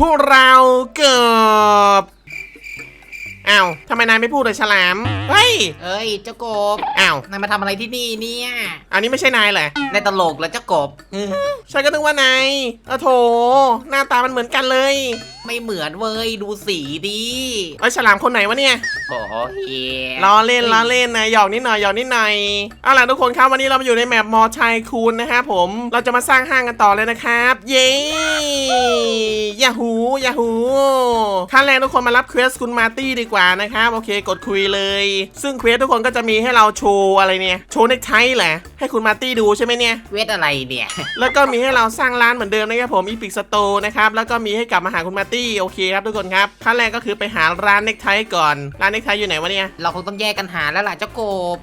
พวกเราเกือบอ้าวทำไมนายไม่พูดเลยฉลาม เฮ้ย เอ้ยเจ้ากบอ้าว นายมาทำอะไรที่นี่เนี่ยอันนี้ไม่ใช่นายเหรอนายตลกเหรอเจ้ากบเออฉันก็นึกว่านายเออโถ หน้าตามันเหมือนกันเลย ไม่เหมือนเว้ยดูสีดีเอ้ยฉลามคนไหนวะเนี่ย โอ้โหเหี้ยล้อเล่นล้อเล่นนะหยอกนิดหน่อยหยอกนิดหน่อยเอาล่ะทุกคนครับวันนี้เรามาอยู่ในแมปมอชัยคูณนะครับผมเราจะมาสร้างห้างกันต่อเลยนะครับ เย้ยาฮูยาฮูขั้นแรกทุกคนมารับเควสคุณมาร์ตี้ดีกว่านะครับโอเค กดคุยเลย ซึ่งเควสทุกคนก็จะมีให้เราโชว์อะไรเนี่ยโชว์เน็กไทแหละให้คุณมาร์ตี้ดูใช่ไหมเนี่ยเวทอะไรเนี่ยแล้วก็มีให้เราสร้างร้านเหมือนเดิมนะครับผมอีพิกสโตนะครับแล้วก็มีให้กลับมาหาคุณมาร์ตี้โอเคครับทุกคนครับขั้นแรกก็คือไปหาร้านเน็กไทก่อน ร้านเน็กไทอยู่ไหนวะเนี่ย เราคงต้องแยกกันหาแล้วล่ะเจ้ากบ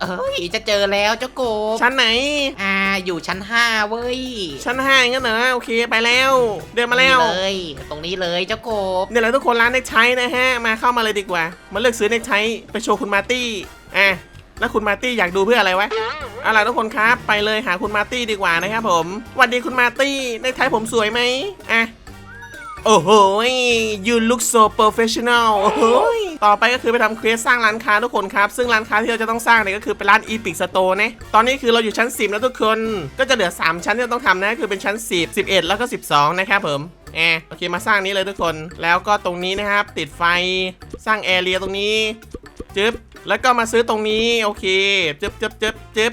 เอ้ยจะเจอแล้วเจ้ากบ ชั้นไหน อ่าอยู่ชั้นห้าเว้ยชั้นห้างั้นเหรอโอเคไปแล้ว เดินมาแล้ว นี่เลยตรงนี้เลยเจ้ากบ เนี่ยแหละทุกคนร้านเน็กไทนะฮะ มาเข้ามาเลยดีกว่า มาเลือกซื้อเน็กไทไปโชว์คุณมาร์ตี้ อะ แล้วคุณมาร์ตี้อยากดูเพื่ออะไรวะ เอาล่ะทุกคนครับ ไปเลยหาคุณมาตี้ดีกว่านะครับผมสวัสดีคุณมาตี้เน็กไทผมสวยไหมอะโอ้โห you look so professional โอ้โหต่อไปก็คือไปทำเควสสร้างร้านค้าทุกคนครับ ซึ่งร้านค้าที่เราจะต้องสร้างเนี่ยก็คือเป็นร้าน Epic Store นะ ตอนนี้คือเราอยู่ชั้น 10 แล้วทุกคน ก็จะเหลือ 3 ชั้นที่เราต้องทำนะ คือเป็นชั้น 10 11 แล้วก็ 12 นะครับผมแอบโอเคมาสร้างนี้เลยทุกคน แล้วก็ตรงนี้นะครับ ติดไฟสร้างแอเรียตรงนี้ จึ๊บ แล้วก็มาซื้อตรงนี้ โอเค จึ๊บจึ๊บจึ๊บจึ๊บ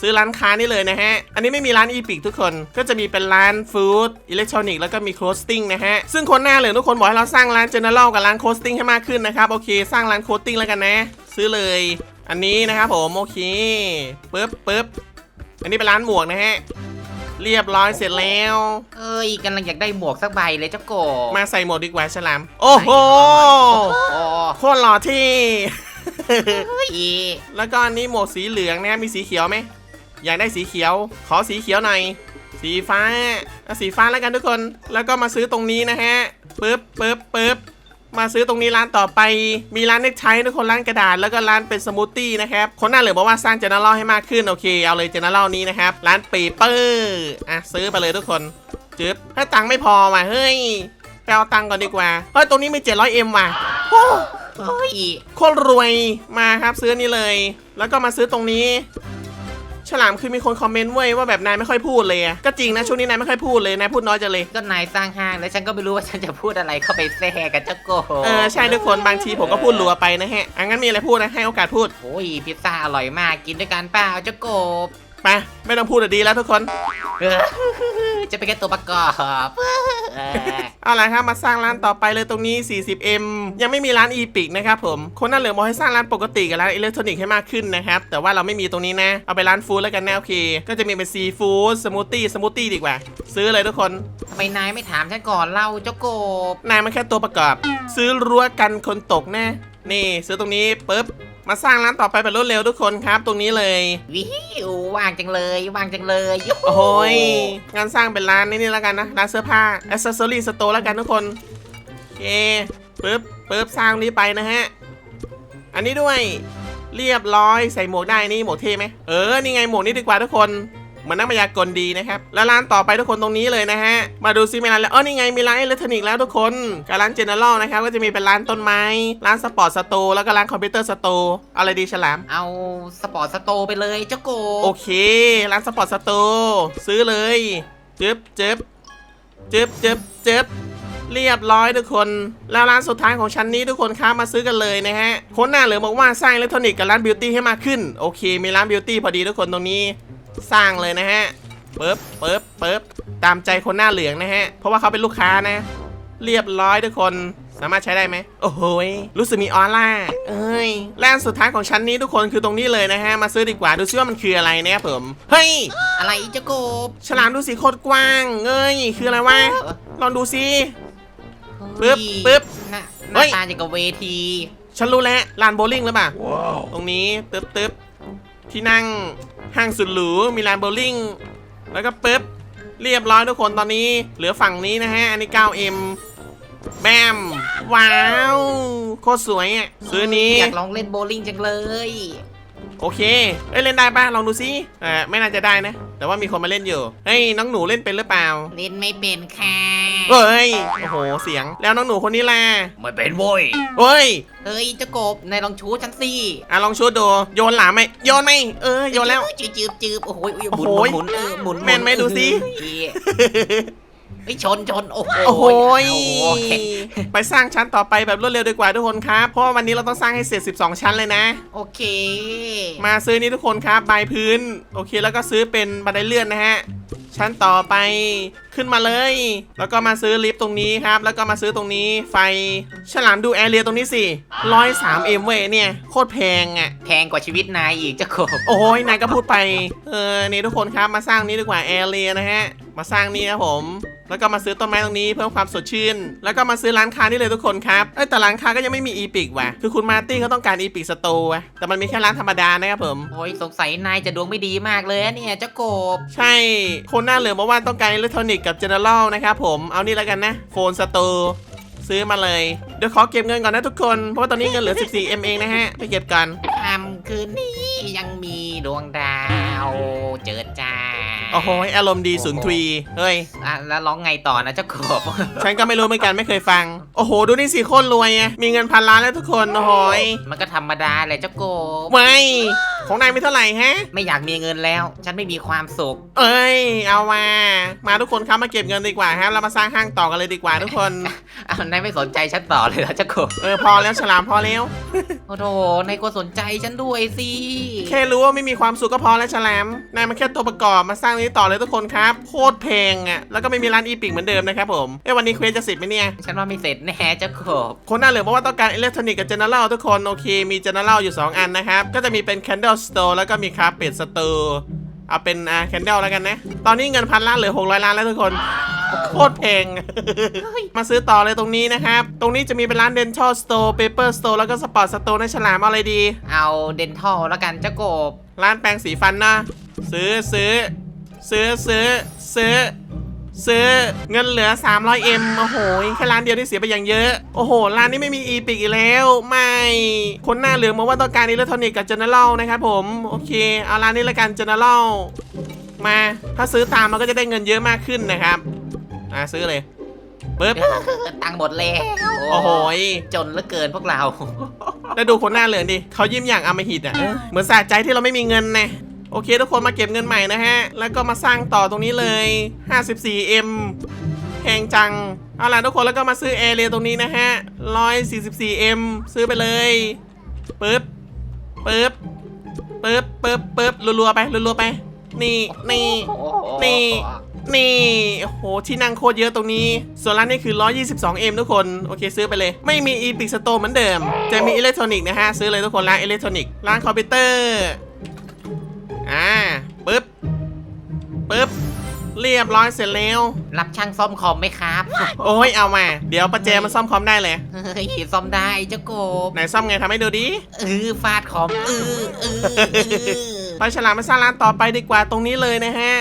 ซื้อร้านค้านี่เลยนะฮะ อันนี้ไม่มีร้านอีพิกทุกคน ก็จะมีเป็นร้านฟู้ด อิเล็กทรอนิกส์ แล้วก็มีโคสติ้งนะฮะ ซึ่งคนหน้าเหลืองทุกคนบอกให้เราสร้างร้านเจเนอเรลกับร้านโคสติ้งให้มากขึ้นนะครับ โอเค สร้างร้านโคสติ้งแล้วกันนะ ซื้อเลย อันนี้นะครับผม โอเคปึ๊บปึ๊บอันนี้เป็นร้านหมวกนะฮะ เรียบร้อยเสร็จแล้ว เอ้ยกำลังอยากได้หมวกสักใบเลยเจ้ากบมาใส่หมวกดีกว่าฉลาม โอ้โห โอ้โคตรหล่อที่ เฮ้ยแล้วก็อันนี้หมวกสีเหลืองนะครับมีสีเขียวไหม อยากได้สีเขียว ขอสีเขียวหน่อย สีฟ้าเอาสีฟ้าแล้วกันทุกคน แล้วก็มาซื้อตรงนี้นะฮะปึ๊บปึ๊บปึ๊บมาซื้อตรงนี้ร้านต่อไป มีร้านเน็กไททุกคนร้านกระดาษแล้วก็ร้านเป็นสมูทตี้นะครับ คนหน้าเหลืองบอกว่าสร้างเจเนอเรลให้มากขึ้นโอเค เอาเลยเจเนอเรลนี้นะครับ ร้านเปเปอร์อะซื้อไปเลยทุกคนจึ๊บถ้าตังค์ไม่พอว่ะเฮ้ยไปเอาตังค์ก่อนดีกว่าเฮ้ยตรงนี้มี 700M ว่ะโอ้เฮ้ยโคตรรวยมาครับซื้อนี่เลย แล้วก็มาซื้อตรงนี้ ฉลามคือมีคนคอมเมนต์เว้ยว่าแบบนายไม่ค่อยพูดเลยอะก็จริงนะช่วงนี้นายไม่ค่อยพูดเลยนายพูดน้อยจังเลยก็นายสร้างห้างแล้วฉันก็ไม่รู้ว่าฉันจะพูดอะไรเข้าไปแทรกกับเจ้าโกบเออใช่ทุกคนบางทีผมก็พูดรัวไปนะฮะอังั้นมีอะไรพูดนะให้โอกาสพูด โอ้ยพิซซ่าอร่อยมากกินด้วยกันเปล่าเจ้าโกบ ไปไม่ต้องพูดอะดีแล้วทุกคนเออจะเป็นแค่ตัวประกอบเออเอาละครับมาสร้างร้านต่อไปเลยตรงนี้ 40M ยังไม่มีร้านอีพิกนะครับผม คนหน้าเหลืองบอกให้สร้างร้านปกติกับร้านอิเล็กทรอนิกส์ให้มากขึ้นนะครับ แต่ว่าเราไม่มีตรงนี้นะ เอาไปร้านฟู้ดแล้วกันนะโอเค ก็จะมีเป็นซีฟู้ดสมูทตี้สมูทตี้ดีกว่า ซื้อเลยทุกคนทำไมนายไม่ถามฉันก่อนเล่าเจ้าโกบนายมันแค่ตัวประกอบ ซื้อรั้วกันคนตกแน่นี่ ซื้อตรงนี้ปุ๊บ มาสร้างร้านต่อไปแบบรวดเร็วทุกคนครับ ตรงนี้เลย วิวว่างจังเลยว่างจังเลยยูโอ้โหยงานสร้างเป็นร้านนี่นี่แล้วกันนะร้านเสื้อผ้า accessory store แล้วกันทุกคนโอเคปุ๊บปุ๊บสร้างนี้ไปนะฮะ อันนี้ด้วยเรียบร้อยใส่หมวกได้นี่หมวกเท่ไหมเออนี่ไงหมวกนี้ดีกว่าทุกคนเห มือนนักมายากลดีนะครับ แล้วร้านต่อไปทุกคนตรงนี้เลยนะฮะ มาดูซิมีร้านแล้วอ๋อนี่ไงมีร้านอิเล็กทรอนิกส์แล้วทุกคนกับร้านเจเนอเรลนะครับก็จะมีเป็นร้านต้นไม้ ร้านสปอร์ตสโตร์แล้วก็ร้านคอมพิวเตอร์สโตร์เอาอะไรดีฉลาม เอาสปอร์ตสโตร์ไปเลยเจ้าโกโอบเค ร้านสปอร์ตสโตร์ซื้อเลยจึ๊บจึ๊บจึ๊บจึ๊บจึ๊บเรียบร้อยทุกคน แล้วร้านสุดท้ายของชั้นนี้ทุกคนครับมาซื้อกันเลยนะฮะคนหน้าเหลืองบอกว่าสร้างอิเล็กทรอนิกส์กับร้านบิวตี้ให้มากขึ้น โอเค มีร้านบิวตี้พอดีทุกคนตรงนี้ สร้างเลยนะฮะปึ๊บปึ๊บปึ๊บตามใจคนหน้าเหลืองนะฮะ เพราะว่าเขาเป็นลูกค้านะ เรียบร้อยทุกคนสามารถใช้ได้ไหม โอ้โหยรู้สึกมีออร่า เอ้ยและอันสุดท้ายของชั้นนี้ทุกคนคือตรงนี้เลยนะฮะ มาซื้อดีกว่า ดูซิว่ามันคืออะไรนะครับผม เฮ้ย อะไรเจ้าโกบ ฉลามดูสีโคตรกว้างเอ้ย คืออะไรวะ ลองดูซิ ปึ๊บปึ๊บหน้าหเฮ้น้ายตาอย่างกับเวที ฉันรู้แล้วลานโบว์ลิ่งหรือเปล่า ตรงนี้ ตึ๊บตึ๊บที่นั่ง ห้างสุดหรูมีลานโบว์ลิ่งแล้วก็ปึ๊บเรียบร้อยทุกคนตอนนี้ เหลือฝั่งนี้นะฮะ อันนี้ 9M แบมว้าว โคตรสวยอะซื้อนี้อยากลองเล่นโบว์ลิ่งจังเลย โอเค เอ้ยเล่นได้ป่ะลองดูซิเออไม่น่าจะได้นะ แต่ว่ามีคนมาเล่นอยู่ เฮ้ยน้องหนูเล่นเป็นหรือเปล่า เล่นไม่เป็นค่ะเฮ้ย โอ้โห เสียง แล้วน้องหนูคนนี้ล่ะไม่เป็นโว้ยเฮ้ย เฮ้ยเจ้ากบนายลองชูฉันสิอะลองชูดดูโยนหลามไหมโยนไหมเออโยนแล้วจืบจืบจืบโอ้โหหโอ้มุนโหหมุนเออหมุนแม่นไหมดูสิ เฮ้ยชนชนโอ้โหโอ้โหยโอ้โหไปสร้างชั้นต่อไปแบบรวดเร็วดีกว่าทุกคนครับ เพราะว่าวันนี้เราต้องสร้างให้เสร็จ 12 ชั้นเลยนะ โอเค มาซื้อนี่ทุกคนครับบายพื้น โอเคแล้วก็ซื้อเป็นบันไดเลื่อนนะฮะ ชั้นต่อไปขึ้นมาเลย แล้วก็มาซื้อลิฟต์ตรงนี้ครับ แล้วก็มาซื้อตรงนี้ไฟ ฉลามดูแอเรียตรงนี้สิร้อยสามเอ็มเว้ยเนี่ยโคตรแพงอะ แพงกว่าชีวิตนายอีกเจ้ากบโอ้ยนายก็พูดไป เออนี่ทุกคนครับมาสร้างนี้ดีกว่าแอเรียนะฮะ มาสร้างนี่ครับผม แล้วก็มาซื้อต้นไม้ตรงนี้เพิ่มความสดชื่น แล้วก็มาซื้อร้านค้านี่เลยทุกคนครับเอ้ยแต่ร้านค้าก็ยังไม่มีอีพิกว่ะคือคุณมาร์ตี้เขาต้องการอีพิกสโตร์ว่ะแต่มันมีแค่ร้านธรรมดานะครับผม โอ้ยสงสัยนายจะดวงไม่ดีมากเลยอะเนี่ยเจ้ากบ ใช่คนหน้าเหลืองบอกว่าต้องการอิเล็กทรอนิกส์กับเจเนอเรลนะครับผมเอานี่แล้วกันนะโฟนสโตร์ซื้อมาเลยเดี๋ยวขอเก็บเงินก่อนนะทุกคนเพราะว่าตอนนี้เงินเหลือ 14M เองนะฮะไปเก็บกันคำคืนนี้ยังมีดวงดาว เจิดจ้า โอ้โหอารมณ์ดีศูนย์ทรีเฮ้ย อะแล้วร้องไงต่อนะเจ้ากบ ฉันก็ไม่รู้เหมือนกันไม่เคยฟัง โอ้โห ดูนี่สิโคตรรวยไงมีเงินพันล้านแล้วทุกคนโอ้โหยมันก็ธรรมดาแหละเจ้ากบ ไม่ ของนายมีเท่าไหร่ฮะ ไม่อยากมีเงินแล้ว ฉันไม่มีความสุข เอ้ย เอามา มาทุกคนครับมาเก็บเงินดีกว่าฮะ เรามาสร้างห้างต่อกันเลยดีกว่าทุกคนอ้าวนายไม่สนใจฉันต่อเลยเหรอเจ้ากบเออพอแล้วฉลามพอแล้ว โอ้โหนายก็สนใจฉันด้วยสิแค่รู้ว่าไม่มีความสุขก็พอแล้วฉลาม นายมันแค่ตัวประกอบมาสร้างนี้ต่อเลยทุกคนครับ โคตรแพงอะ แล้วก็ไม่มีร้านอีปิกเหมือนเดิมนะครับผม เอ้ยวันนี้เควสจะเสร็จไหมเนี่ย ฉันว่าไม่เสร็จแน่เจ้ากบคนหน้าเหลืองบอกว่าต้องการอิเล็กทรอนิกส์กับเจเนอเรลทุกคน โอเค มีเจเนอเรลอยู่ 2 อันนะครับ ก็จะมีเป็น Candle Store แล้วก็มี Carpet Store เอาเป็นอ่า Candle แล้วกันนะ ตอนนี้เงินพันล้านเหลือ 600 ล้านแล้วทุกคนโคตรแพง มาซื้อต่อเลยตรงนี้นะครับ ตรงนี้จะมีเป็นร้าน Dental Store Paper Store แล้วก็ Sport Store ในฉลามเอาอะไรดี เอาเดนทัลแล้วกันเจ้ากบ ร้านแปรงสีฟันนะ ซื้อซื้อ ซื้อซื้อซื้อ ซื้อเงินเหลือ 300M โอ้โหแค่ร้านเดียวที่เสียไปอย่างเยอะ โอ้โห ร้านนี้ไม่มีอีพิกอีกแล้ว ไม่ คนหน้าเหลืองบอกว่าต้องการอิเล็กทรอนิกส์กับเจเนอเรลนะครับผม โอเค เอาร้านนี้ละกันเจเนอเรลมา ถ้าซื้อตามมันก็จะได้เงินเยอะมากขึ้นนะครับ อ่าซื้อเลยปึ๊บตังค์หมดแล้วโอ้โหจนเหลือเกินพวกเรา แล้วดูคนหน้าเหลืองดิเขายิ้มอย่างอำมหิตอะ เหมือนสะใจที่เราไม่มีเงินนะ โอเค ทุกคนมาเก็บเงินใหม่นะฮะ แล้วก็มาสร้างต่อตรงนี้เลย 54M แพงจัง เอาล่ะทุกคนแล้วก็มาซื้อแอร์เรียตรงนี้นะฮะ 144M ซื้อไปเลยปึ๊บปึ๊บปึ๊บปึ๊บปึ๊บรัวๆไปรัวๆไป นี่นี่นี่นี่โอ้โห ที่นั่งโคตรเยอะตรงนี้ ส่วนร้านนี้คือ 122M ทุกคน โอเคซื้อไปเลย ไม่มี Epic Store เหมือนเดิม จะมีอิเล็กทรอนิกส์นะฮะ ซื้อเลยทุกคนร้านอิเล็กทรอนิกส์ร้านคอมพิวเตอร์ อ่าปึ๊บปึ๊บเรียบร้อยเสร็จแล้วรับช่างซ่อมคอมไหมครับ โอ้ยเอามา เดี๋ยวประแจมาซ่อมคอมได้เลยเฮ้ยซ่อมได้เจ้ากบไหนซ่อมไงทำให้ดูดิเออฟาดคอมเออเออเออไปฉลามมาสร้างร้านต่อไปดีกว่าตรงนี้เลยนะฮะ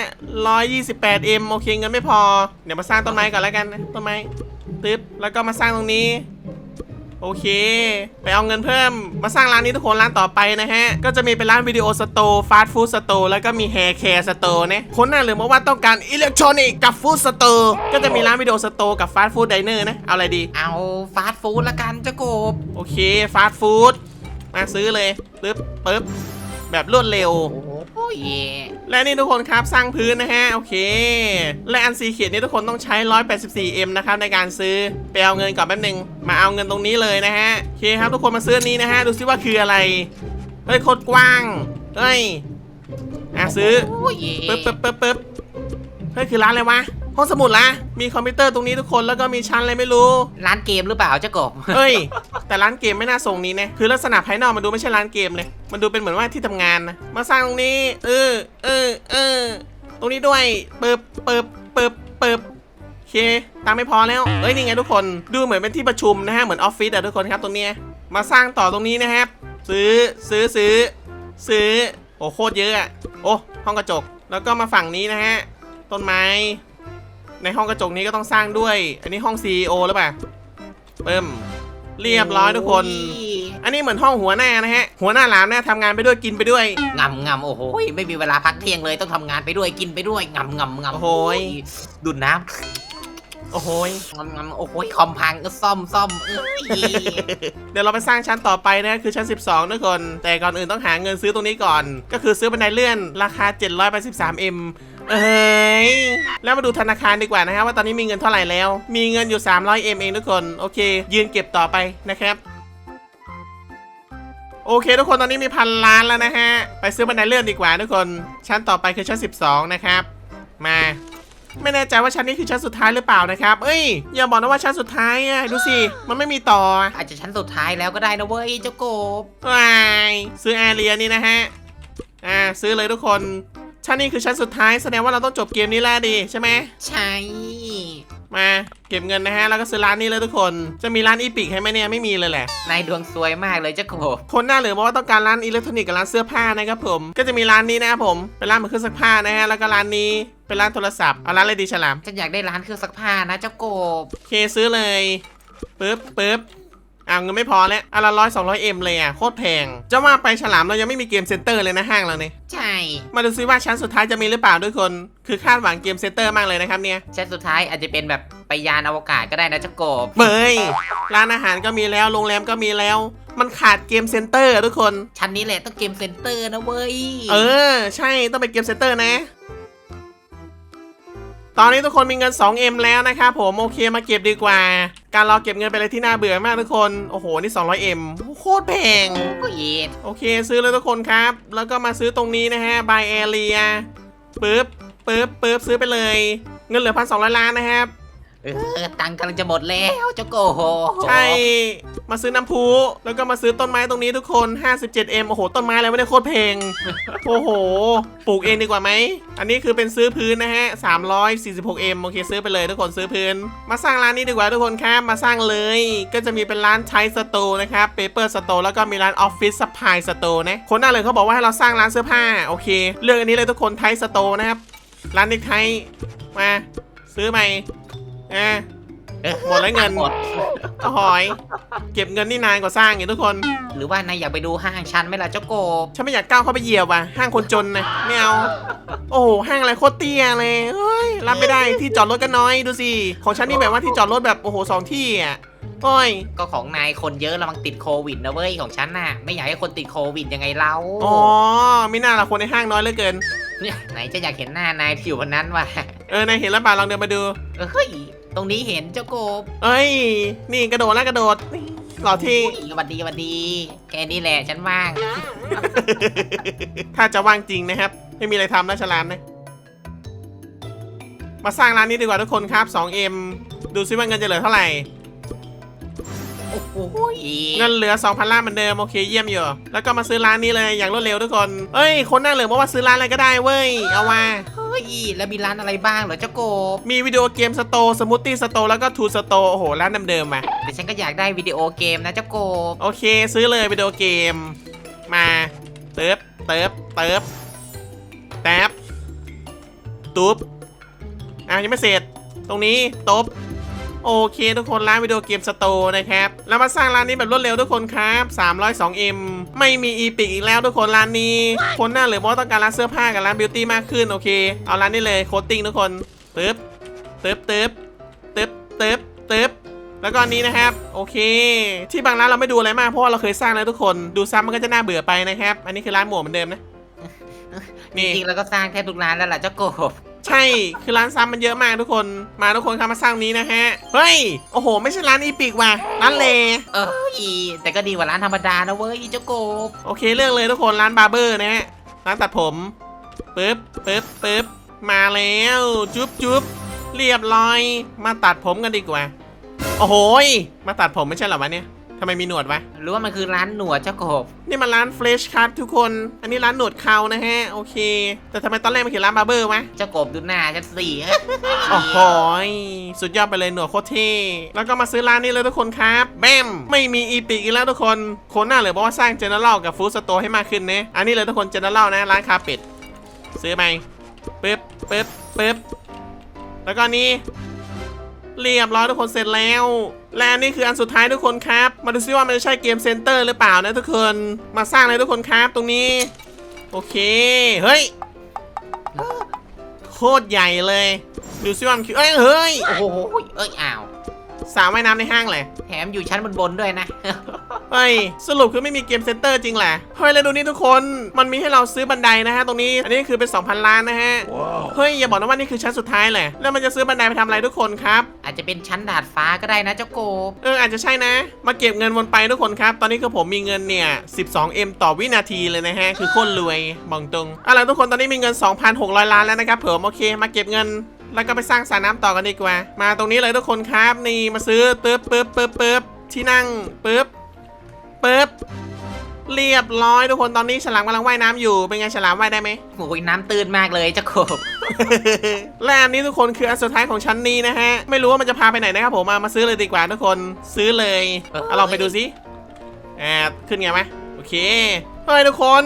128M โอเคเงินไม่พอ เดี๋ยวมาสร้างต้นไม้ก่อนแล้วกันนะต้นไม้ตึ๊บแล้วก็มาสร้างตรงนี้ โอเค ไปเอาเงินเพิ่มมาสร้างร้านนี้ทุกคนร้านต่อไปนะฮะ ก็จะมีเป็นร้านวิดีโอสโตร์ฟาสต์ฟู้ดสโตร์แล้วก็มีแฮร์แคร์สโตร์นะคนหน้าเหลืองบอกว่าต้องการอิเล็กทรอนิกส์กับฟู้ดสโตร์ก็จะมีร้านวิดีโอสโตร์กับฟาสต์ฟู้ดไดเนอร์นะ เอาอะไรดี เอาฟาสต์ฟู้ดละกันเจ้ากบโอเคฟาสต์ฟู้ดมาซื้อเลยปึ๊บปึ๊บแบบรวดเร็ว โอ้ย และนี่ทุกคนครับสร้างพื้นนะฮะโอเค และอันซีเขียนนี่ทุกคนต้องใช้ 184M นะครับในการซื้อไปเอาเงินก่อนแป๊บนึงมาเอาเงินตรงนี้เลยนะฮะโอเคครับทุกคนมาซื้ออันนี้นะฮะดูซิว่าคืออะไรเฮ้ยโคตรกว้างเฮ้ยอะซื้อโอ้ยปึ๊บปึ๊บปึ๊บปึ๊บเฮ้ยคือร้านอะไรวะ ห้องสมุดละมีคอมพิวเตอร์ตรงนี้ทุกคนแล้วก็มีชั้นอะไรไม่รู้ ร้านเกมหรือเปล่าเจ้ากบ เฮ้ย แต่ร้านเกมไม่น่าส่งนี้นะคือลักษณะภายนอกมันดูไม่ใช่ร้านเกมเลย มันดูเป็นเหมือนว่าที่ทำงานนะมาสร้างตรงนี้ เออเออเออตรงนี้ด้วยเปิบเปิบเปิบเปิบโอเคตังค์ไม่พอแล้วเอ้ยนี่ไงทุกคนดูเหมือนเป็นที่ประชุมนะฮะเหมือนออฟฟิศอะทุกคนครับตรงเนี้ยมาสร้างต่อตรงนี้นะครับ ซื้อซื้อซื้อซื้อโอ้โคตรเยอะอะโอ้ห้องกระจกแล้วก็มาฝั่งนี้นะฮะต้นไม้ ในห้องกระจกนี้ก็ต้องสร้างด้วย อันนี้ห้อง CEO หรือเปล่าเพิ่มเรียบร้อยทุกคน อันนี้เหมือนห้องหัวหน้านะฮะ หัวหน้าหลามเนี่ยทำงานไปด้วยกินไปด้วย งำงำโอ้โหไม่มีเวลาพักเที่ยงเลยต้องทำงานไปด้วยกินไปด้วยงำงำงำโอ้โหยดูดน้ โอ้โหยำงำงำโอ้โหคอมพังก็ซ่อมซ่อมเอ้ยเดี๋ยวเราไปสร้างชั้นต่อไปนะคือชั้น 12ทุกคน แต่ก่อนอื่นต้องหาเงินซื้อตรงนี้ก่อน ก็คือซื้อบันไดเลื่อนราคา 783M เอ้ยแล้วมาดูธนาคารดีกว่านะครับว่าตอนนี้มีเงินเท่าไหร่แล้ว มีเงินอยู่ 300M เองทุกคน โอเค ยืนเก็บต่อไปนะครับ โอเค ทุกคนตอนนี้มีพันล้านแล้วนะฮะ ไปซื้อบันไดเลื่อนดีกว่าทุกคน ชั้นต่อไปคือชั้น 12 นะครับ มา ไม่แน่ใจว่าชั้นนี้คือชั้นสุดท้ายหรือเปล่านะครับ เอ้ยอย่าบอกนะว่าชั้นสุดท้ายอะดูสิมันไม่มีต่ออาจจะชั้นสุดท้ายแล้วก็ได้นะเว้ยเจ้ากบวายซื้อแอร์เรียนี่นะฮะอ่าซื้อเลยทุกคนชั้นนี้คือชั้นสุดท้ายแสดงว่าเราต้องจบเกมนี้แล้วดีใช่ไหมใช่มาเก็บเงินนะฮะแล้วก็ซื้อร้านนี้เลยทุกคนจะมีร้านอีพิกให้ไหมเนี่ยไม่มีเลยแหละนายดวงซวยมากเลยเจ้ากบคนหน้าเหลือบอกว่าต้องการร้านอิเล็กทรอนิกส์กับร้านเสื้อผ้านะครับผมก็จะมีร้านนี้นะครับผมเป็นร้านเหมือนเครื่องซักผ้านะฮะแล้วก็ร้านนี้ เป็นร้านโทรศัพท์เอาร้านอะไรดีฉลามฉันอยากได้ร้านเครื่องซักผ้านะเจ้ากบโอเคซื้อเลยปึ๊บปึ๊บอ่าเงินไม่พอแล้วอันละร้อยสองร้อยเอ็มเลยอะโคตรแพงจะว่าไปฉลามเรายังไม่มีเกมเซ็นเตอร์เลยนะห้างเราเนี่ยใช่มาดูซิว่าชั้นสุดท้ายจะมีหรือเปล่าด้วยคน คือคาดหวังเกมเซ็นเตอร์มากเลยนะครับเนี่ยชั้นสุดท้ายอาจจะเป็นแบบไปยานอวกาศก็ได้นะเจ้ากบเบยร้านอาหารก็มีแล้วโรงแรมก็มีแล้ว มันขาดเกมเซ็นเตอร์อะทุกคนชั้นนี้แหละต้องเกมเซ็นเตอร์นะเว้ยเออ ใช่ต้องเป็นเกมเซ็นเตอร์นะ ตอนนี้ทุกคนมีเงิน 2M แล้วนะครับผมโอเคมาเก็บดีกว่า การรอเก็บเงินเป็นอะไรที่น่าเบื่อมากทุกคน โอ้โห นี่ 200M โคตรแพงโอ้ยโอเคซื้อเลยทุกคนครับ แล้วก็มาซื้อตรงนี้นะฮะ by area ปึ๊บปึ๊บปึ๊บซื้อไปเลย เงินเหลือพันสองร้อยล้านนะครับ เออตังค์กำลังจะหมดแล้วเจ้าโกโหใช่ มาซื้อน้ำพุแล้วก็มาซื้อต้นไม้ตรงนี้ทุกคน 57M โอ้โห ต้นไม้อะไรไม่ได้โคตรเพลง โอ้โห ปลูกเองดีกว่าไหม อันนี้คือเป็นซื้อพื้นนะฮะ 346M โอเคซื้อไปเลยทุกคนซื้อพื้น มาสร้างร้านนี้ดีกว่าทุกคนครับ มาสร้างเลย ก็จะมีเป็นร้านไทสตร์นะครับเปเปอร์สตร์แล้วก็มีร้านออฟฟิศสปายสตร์นะ คนหน้าเลยเขาบอกว่าให้เราสร้างร้านเสื้อผ้า โอเคเลือกอันนี้เลยทุกคนไทสตร์นะครับ ร้านเด็กไทย มา ซื้อไป อ่าเออหมดแล้วเงินหมดก็หอยเก็บเงินนี่นานกว่าสร้างอีกทุกคน หรือว่านายอยากไปดูห้างชั้นไหมล่ะเจ้าโกบฉันไม่อยากก้าวเข้าไปเหยียบอะห้างคนจนนะไม่เอาโอ้โหห้างอะไรโคตรเตี้ยเลยเฮ้ยรับไม่ได้ที่จอดรถก็น้อยดูสิของฉันนี่แบบว่าที่จอดรถแบบโอ้โหสองที่อะโอ้ยก็ของนายคนเยอะระวังติดโควิดนะเว้ยของฉันน่ะ ไม่อยากให้คนติดโควิดยังไงเล่าอ๋อไม่น่าละคนในห้างน้อยเหลือเกินเนี่ยไหนจะอยากเห็นหน้านายที่อยู่บนนั้นวะเออนายเห็นแล้วป่ะลองเดินมาดูเฮ้ย ตรงนี้เห็นเจ้าโกบเอ้ย นี่กระโดดแล้วกระโดดนี่หล่อที่ อุ๊ยสวัสดีสวัสดีแค่นี้แหละฉันว่าง ถ้าจะว่างจริงนะครับ ไม่มีอะไรทำนะฉลามนะ มาสร้างร้านนี้ดีกว่าทุกคนครับ 2M ดูซิว่าเงินจะเหลือเท่าไหร่ โอ้โหเงินเหลือ 2,000ล้านเหมือนเดิม โอเคเยี่ยมอยู่ แล้วก็มาซื้อร้านนี้เลยอย่างรวดเร็วทุกคน เอ้ย คนหน้าเหลืองบอกว่าซื้อร้านอะไรก็ได้เว้ย เอาว่าเฮ้ ยแล้วมีร้านอะไรบ้างเหรอเจ้าโกบมีวิดีโอเกมสโตร์สมูทตี้สโตร์แล้วก็ทูสโตร์โอ้โหร้านเดิมๆมาแต่ฉันก็อยากได้วิดีโอเกมนะเจ้าโกบโอเคซื้อเลยวิดีโอเกม มาเติบเติบเติบแท็บตุ๊บอะยังไม่เสร็จ ตรงนี้ตบ โอเคทุกคนร้านวิดีโอเกมสโตร์นะครับแล้วมาสร้างร้านนี้แบบรวดเร็วทุกคนครับ 302M ไม่มีอีพิกอีกแล้วทุกคนร้านนี้ คนหน้าเหลือบอกว่าต้องการร้านเสื้อผ้ากับร้านบิวตี้มากขึ้นโอเค เอาร้านนี้เลยโคตติ้งทุกคนตึ๊บตึ๊บตึ๊บตึ๊บตึ๊บตึ๊บแล้วก็อันนี้นะครับ โอเค ที่บางร้านเราไม่ดูอะไรมากเพราะว่าเราเคยสร้างแล้วทุกคนดูซ้ำมันก็จะน่าเบื่อไปนะครับ อันนี้คือร้านหมวกเหมือนเดิมนะนี่จริงๆแล้วก็สร้างแทบทุกร้านแล้วล่ะเจ้าโกบ ใช่คือร้านซ้ำมันเยอะมากทุกคนมาทุกคนครับมาสร้างนี้นะฮะเฮ้ยโอ้โห ไม่ใช่ร้านอีปิกว่ะร้านเลเอ้ยแต่ก็ดีกว่าร้านธรรมดานะเว้ยเจ้าโกบโอเคเลือกเลยทุกคนร้านบาร์เบอร์นะฮะร้านตัดผมปึ๊บปึ๊บปึ๊บมาแล้วจุ๊บจุ๊บเรียบร้อย มาตัดผมกันดีกว่า โอ้โหยมาตัดผมไม่ใช่เหรอวะเนี่ย ทำไมมีหนวดวะ หรือว่ามันคือร้านหนวดเจ้าโกบนี่มันร้านเฟรชคัททุกคน อันนี้ร้านหนวดเขานะฮะ โอเค แต่ทำไมตอนแรกมันเขียนร้านบาร์เบอร์วะ เจ้าโกบดูหน้าฉันสี่โอ้โหยสุดยอดไปเลยหนวดโคตรเท่ แล้วก็มาซื้อร้านนี้เลยทุกคนครับแบมไม่มีอีพิกอีกแล้วทุกคน คนหน้าเหลือบอกว่าสร้างเจเนอเรลกับฟู้ดสโตร์ให้มากขึ้นนะ อันนี้เลยทุกคนเจเนอเรลนะร้านคาเป็ดซื้อไปปึ๊บปึ๊บปึ๊บแล้วก็อันนี้ เรียบร้อยทุกคนเสร็จแล้ว และนนี่คืออันสุดท้ายทุกคนครับ มาดูซิว่ามันจะใช่เกมเซ็นเตอร์หรือเปล่านะทุกคน มาสร้างเลยทุกคนครับตรงนี้ โอเค เฮ้ย โคตรใหญ่เลย ดูซิว่ามันคือเอ้ย เฮ้ย โอ้โหเอ้ยอ้าว สระว่ายน้ำในห้างเลยแถมอยู่ชั้นบนๆด้วยนะ เฮ้ยสรุปคือไม่มีเกมเซ็นเตอร์จริงแหละเฮ้ยแล้วดูนี่ทุกคนมันมีให้เราซื้อบันไดนะฮะตรงนี้อันนี้คือเป็น 2,000 ล้านนะฮะเฮ้ยอย่าบอกนะว่านี่คือชั้นสุดท้ายแหละแล้วมันจะซื้อบันไดไปทำอะไรทุกคนครับอาจจะเป็นชั้นดาดฟ้าก็ได้นะเจ้าโกบเอออาจจะใช่นะ มาเก็บเงินวนไปทุกคนครับ ตอนนี้คือผมมีเงินเนี่ย 12M ต่อวินาทีเลยนะฮะคือโคตรรวยบอกตรงเอาล่ะทุกคนตอนนี้มีเงิน 2,600 ล้านแล้วนะครับผมโอเคมาเก็บเงิน แล้วก็ไปสร้างสระน้ำต่อกันดีกว่า มาตรงนี้เลยทุกคนครับนี่มาซื้อปึ๊บปึ๊บปึ๊บปึ๊บที่นั่งปึ๊บปึ๊บเรียบร้อยทุกคนตอนนี้ฉลามกำลังว่ายน้ำอยู่เป็นไงฉลามว่ายได้ไหมโอ้ยน้ำตื้นมากเลยเจ้าโกบและอันนี้ทุกคนคืออันสุดท้ายของชั้นนี้นะฮะ ไม่รู้ว่ามันจะพาไปไหนนะครับผมมามาซื้อเลยดีกว่าทุกคนซื้อเลยเอาลองไปดูสิแอบขึ้นไงไหมโอเค เฮ้ยทุกคน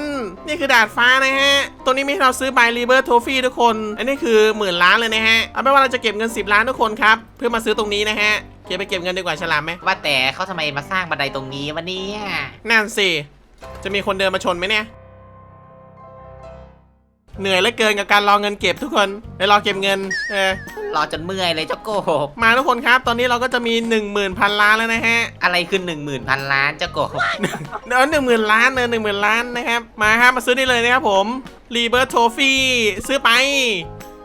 นี่คือดาดฟ้านะฮะ ตัวนี้มีให้เราซื้อบายรีเบอร์โทฟี่ทุกคน อันนี้คือหมื่นล้านเลยนะฮะ เอาเป็นว่าเราจะเก็บเงิน 10 ล้านทุกคนครับ เพื่อมาซื้อตรงนี้นะฮะเก็บไปเก็บเงินดีกว่าฉลามไหมว่าแต่เขาทำไมมาสร้างบันไดตรงนี้วะเนี่ยนั่นสิจะมีคนเดินมาชนไหมเนี่ย เหนื่อยเหลือเกินกับการรอเงินเก็บทุกคนไปรอเก็บเงินเออรอจนเมื่อยเลยเจ้าโกบมาทุกคนครับ ตอนนี้เราก็จะมี1 0,000พันล้านแล้วนะฮะอะไรคือหนึ่งหมื่นพันล้านเจ้าโกบเดี๋ยวหนึ่งหมื่นล้านเนอหนึ่งหมื่นล้านนะครับมาครับมาซื้อได้เลยนะครับผมรีเบิร์ t โทฟี่ซื้อไป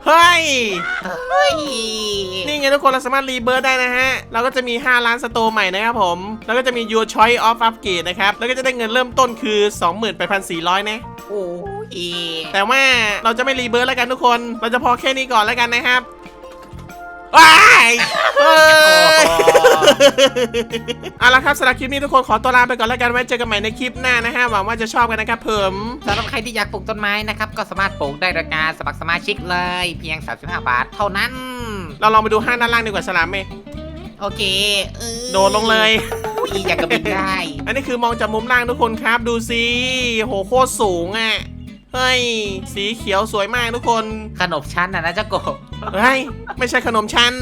เฮ้ย เฮ้ย นี่ไงทุกคนเราสามารถรีเบิร์ได้นะฮะ เราก็จะมี 5 ล้านสโตร์ใหม่นะครับผม แล้วก็จะมี Your Choice of Upgrade นะครับ แล้วก็จะได้เงินเริ่มต้นคือ 28,400 นะ โอ้ ยแต่ว่าเราจะไม่รีเบิร์แล้วกันทุกคน เราจะพอแค่นี้ก่อนแล้วกันนะครับว้ายเฮ้ยเอาละครับสำหรับคลิปนี้ทุกคนขอตัวลาไปก่อนแล้วกันไว้เจอกันใหม่ในคลิปหน้านะฮะหวังว่าจะชอบกันนะครับเพิ่มสำหรับใครที่อยากปลูกต้นไม้นะครับ ก็สามารถปลูกได้โดยการสมัครสมาชิกเลย เพียง 35 บาทเท่านั้น เราลองไปดูห้างด้านล่างดีกว่าฉลามเมโอเคเออโดดลงเลยอุ้ยอยากกระบินได้ อันนี้คือมองจากมุมล่างทุกคนครับดูสิโหโคตรสูงอะ เฮ้ย สีเขียวสวยมากทุกคน ขนมชั้นนะนะเจ้าโกบ เฮ้ย ไม่ใช่ขนมชั้น